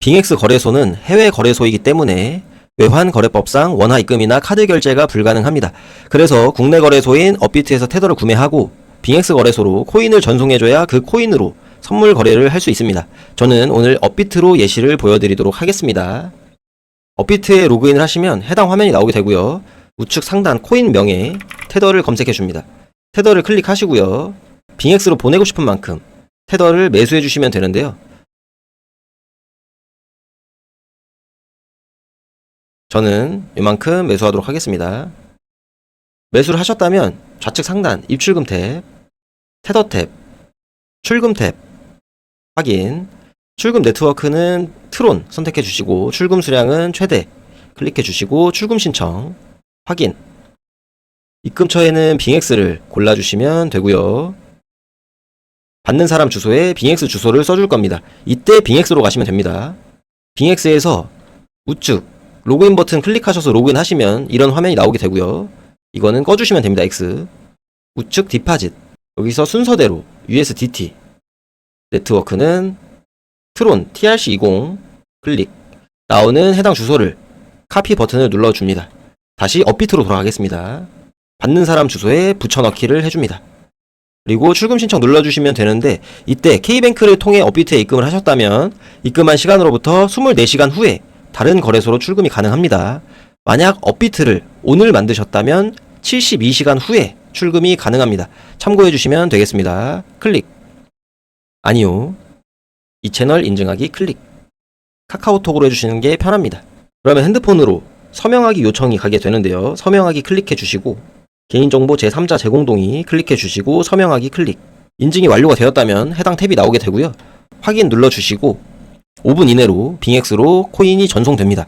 빙엑스 거래소는 해외 거래소이기 때문에 외환 거래법상 원화 입금이나 카드 결제가 불가능합니다. 그래서 국내 거래소인 업비트에서 테더를 구매하고 빙엑스 거래소로 코인을 전송해줘야 그 코인으로 선물 거래를 할 수 있습니다. 저는 오늘 업비트로 예시를 보여드리도록 하겠습니다. 업비트에 로그인을 하시면 해당 화면이 나오게 되고요. 우측 상단 코인 명에 테더를 검색해 줍니다. 테더를 클릭하시고요. 빙엑스로 보내고 싶은 만큼 테더를 매수해 주시면 되는데요. 저는 이만큼 매수하도록 하겠습니다. 매수를 하셨다면 좌측 상단 입출금 탭, 테더 탭, 출금 탭 확인. 출금 네트워크는 트론 선택해 주시고 출금 수량은 최대 클릭해 주시고 출금 신청 확인. 입금처에는 빙엑스를 골라 주시면 되고요. 받는 사람 주소에 빙엑스 주소를 써줄 겁니다. 이때 빙엑스로 가시면 됩니다. 빙엑스에서 우측 로그인 버튼 클릭하셔서 로그인 하시면 이런 화면이 나오게 되고요. 이거는 꺼주시면 됩니다. X. 우측 디파짓. 여기서 순서대로 USDT. 네트워크는 트론 TRC20 클릭. 나오는 해당 주소를 카피 버튼을 눌러줍니다. 다시 업비트로 돌아가겠습니다. 받는 사람 주소에 붙여넣기를 해줍니다. 그리고 출금 신청 눌러주시면 되는데 이때 K뱅크를 통해 업비트에 입금을 하셨다면 입금한 시간으로부터 24시간 후에 다른 거래소로 출금이 가능합니다. 만약 업비트를 오늘 만드셨다면 72시간 후에 출금이 가능합니다. 참고해 주시면 되겠습니다. 클릭. 아니요. 이 채널 인증하기 클릭. 카카오톡으로 해주시는 게 편합니다. 그러면 핸드폰으로 서명하기 요청이 가게 되는데요. 서명하기 클릭해 주시고 개인정보 제3자 제공동의 클릭해 주시고 서명하기 클릭. 인증이 완료가 되었다면 해당 탭이 나오게 되고요. 확인 눌러 주시고 5분 이내로 빙엑스로 코인이 전송됩니다.